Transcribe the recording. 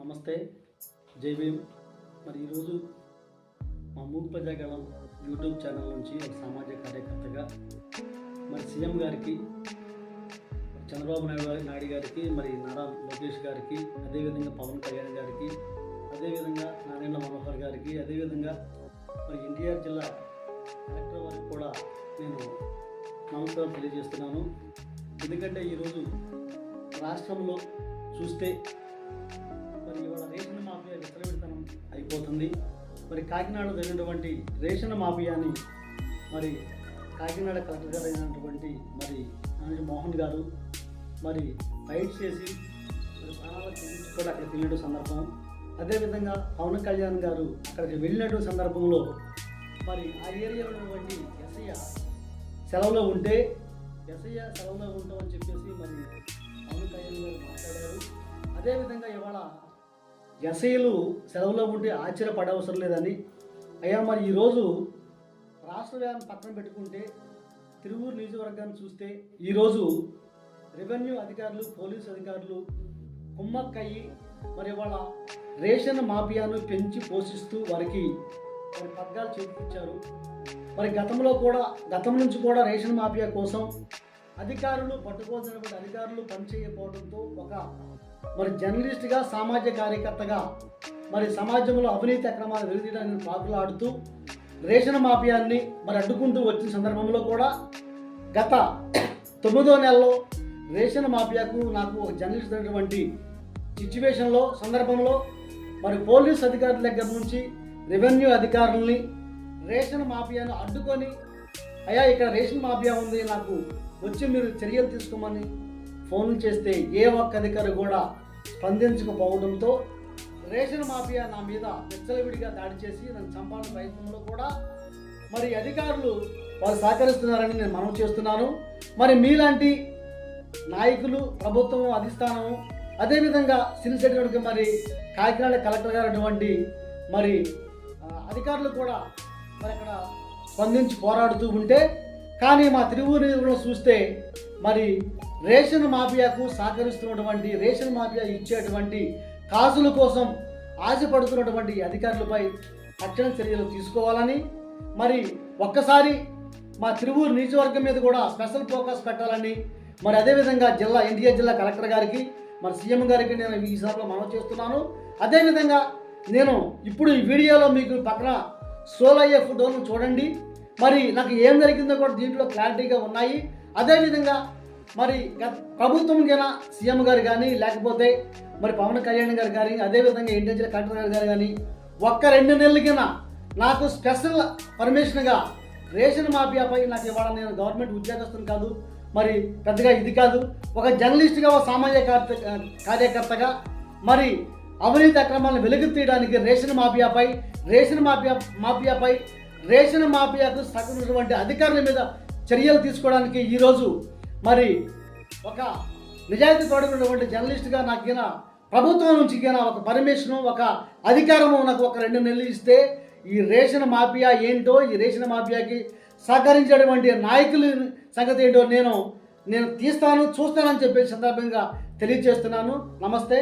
నమస్తే జై భీమ్. మరి ఈరోజు మా మూడు ప్రజాగళం యూట్యూబ్ ఛానల్ నుంచి ఒక సామాజిక కార్యకర్తగా మరి సీఎం గారికి చంద్రబాబు నాయుడు నాయుడు గారికి మరి నారా లోకేష్ గారికి అదేవిధంగా పవన్ కళ్యాణ్ గారికి అదేవిధంగా నారాయణ మనోహర్ గారికి అదేవిధంగా మరి ఎన్టీఆర్ జిల్లా కలెక్టర్ వారికి కూడా నేను నమస్కారం తెలియజేస్తున్నాను. ఎందుకంటే ఈరోజు రాష్ట్రంలో చూస్తే మరి ఇవాళ రేషన్ మాఫియా విచ్చలవిడితనం అయిపోతుంది. మరి కాకినాడలో జరిగినటువంటి రేషన్ మాఫియాని మరి కాకినాడ కలెక్టర్ గారు అయినటువంటి మరి మోహన్ గారు మరి ఫైట్ చేసి మరి ప్రాణాలకు కూడా అక్కడికి వెళ్ళిన సందర్భం. అదేవిధంగా పవన్ కళ్యాణ్ గారు అక్కడికి వెళ్ళినటువంటి సందర్భంలో మరి ఆ ఏరియాలో ఉన్నటువంటి ఎస్ఐ సెలవులో ఉంటే ఎస్ఐ సెలవులో ఉంటామని చెప్పేసి మరి పవన్ కళ్యాణ్ గారు మాట్లాడారు. అదేవిధంగా ఎస్ఐలు సెలవులో ఉంటే ఆశ్చర్యపడవసరం లేదని. అయ్యా మరి ఈరోజు రాష్ట్ర వ్యాప్తం పక్కన పెట్టుకుంటే తిరువూరు నియోజకవర్గాన్ని చూస్తే ఈరోజు రెవెన్యూ అధికారులు పోలీసు అధికారులు కుమ్మక్కయ్యి మరి వాళ్ళ రేషన్ మాఫియాను పెంచి పోషిస్తూ వారికి మరి పగ్గాలు చేపించారు. మరి గతంలో కూడా గతం నుంచి కూడా రేషన్ మాఫియా కోసం అధికారులు పట్టుకోవాల్సినటువంటి అధికారులు పనిచేయకపోవడంతో ఒక మరి జర్నలిస్ట్గా సామాజిక కార్యకర్తగా మరి సమాజంలో అవినీతి అక్రమాలు వెలుగుతీయడానికి పాకులాడుతూ రేషన్ మాఫియాన్ని మరి అడ్డుకుంటూ వచ్చిన సందర్భంలో కూడా గత తొమ్మిదో నెలలో రేషన్ మాఫియాకు నాకు ఒక జర్నలిస్ట్ అయినటువంటి సిచ్యువేషన్లో సందర్భంలో మరి పోలీస్ అధికారుల దగ్గర నుంచి రెవెన్యూ అధికారుల్ని రేషన్ మాఫియాను అడ్డుకొని అయ్యా ఇక్కడ రేషన్ మాఫియా ఉంది నాకు వచ్చి మీరు చర్యలు తీసుకోమని ఫోన్లు చేస్తే ఏ ఒక్క అధికారి కూడా స్పందించకపోవడంతో రేషన్ మాఫియా నా మీద విచ్చలవిడిగా దాడి చేసి నన్ను చంపాలని ప్రయత్నంలో కూడా మరి అధికారులు వారు సహకరిస్తున్నారని నేను మనం చేస్తున్నాను. మరి మీలాంటి నాయకులు ప్రభుత్వం అధిష్టానము అదేవిధంగా సిరిసెట్టి మరి కాకినాడ కలెక్టర్ గారు అటువంటి మరి అధికారులు కూడా మరి అక్కడ స్పందించి పోరాడుతూ ఉంటే కానీ మా తిరువూరు చూస్తే మరి రేషన్ మాఫియాకు సహకరిస్తున్నటువంటి రేషన్ మాఫియా ఇచ్చేటువంటి కాసుల కోసం ఆశపడుతున్నటువంటి అధికారులపై తక్షణ చర్యలు తీసుకోవాలని మరి ఒక్కసారి మా తిరువూరు నియోజకవర్గం మీద కూడా స్పెషల్ ఫోకస్ పెట్టాలని మరి అదేవిధంగా జిల్లా ఎన్టీఆర్ జిల్లా కలెక్టర్ గారికి మరి సీఎం గారికి నేను ఈ సభలో మనవి చేస్తున్నాను. అదేవిధంగా నేను ఇప్పుడు ఈ వీడియోలో మీకు పక్కన సోల్ అయ్యే ఫోటోను చూడండి. మరి నాకు ఏం జరిగిందో కూడా దీంట్లో క్లారిటీగా ఉన్నాయి. అదేవిధంగా మరి ప్రభుత్వం కైనా సీఎం గారు కానీ లేకపోతే మరి పవన్ కళ్యాణ్ గారు కానీ అదేవిధంగా ఎన్టీఆర్ కలెక్టర్ గారు గారు కానీ ఒక్క రెండు నెలలకైనా నాకు స్పెషల్ పర్మిషన్గా రేషన్ మాఫియాపై నాకు ఇవ్వడం నేను గవర్నమెంట్ ఉద్యోగస్తుని కాదు మరి పెద్దగా ఇది కాదు ఒక జర్నలిస్ట్గా ఒక సామాజిక కార్యకర్తగా మరి అవినీతి అక్రమాలను వెలుగు తీయడానికి రేషన్ మాఫియాపై రేషన్ మాఫియా మాఫియాపై రేషన్ మాఫియాకు సగటువంటి అధికారుల మీద చర్యలు తీసుకోవడానికి ఈరోజు మరి ఒక నిజాయితీ పడుకున్నటువంటి జర్నలిస్ట్గా నాకు ఈయన ప్రభుత్వం నుంచి ఈయన ఒక పర్మిషను ఒక అధికారము నాకు ఒక రెండు నెలలు ఇస్తే ఈ రేషన్ మాఫియా ఏంటో ఈ రేషన్ మాఫియాకి సహకరించేటువంటి నాయకుల సంగతి ఏంటో నేను నేను తీస్తాను చూస్తానని చెప్పే సందర్భంగా తెలియజేస్తున్నాను. నమస్తే.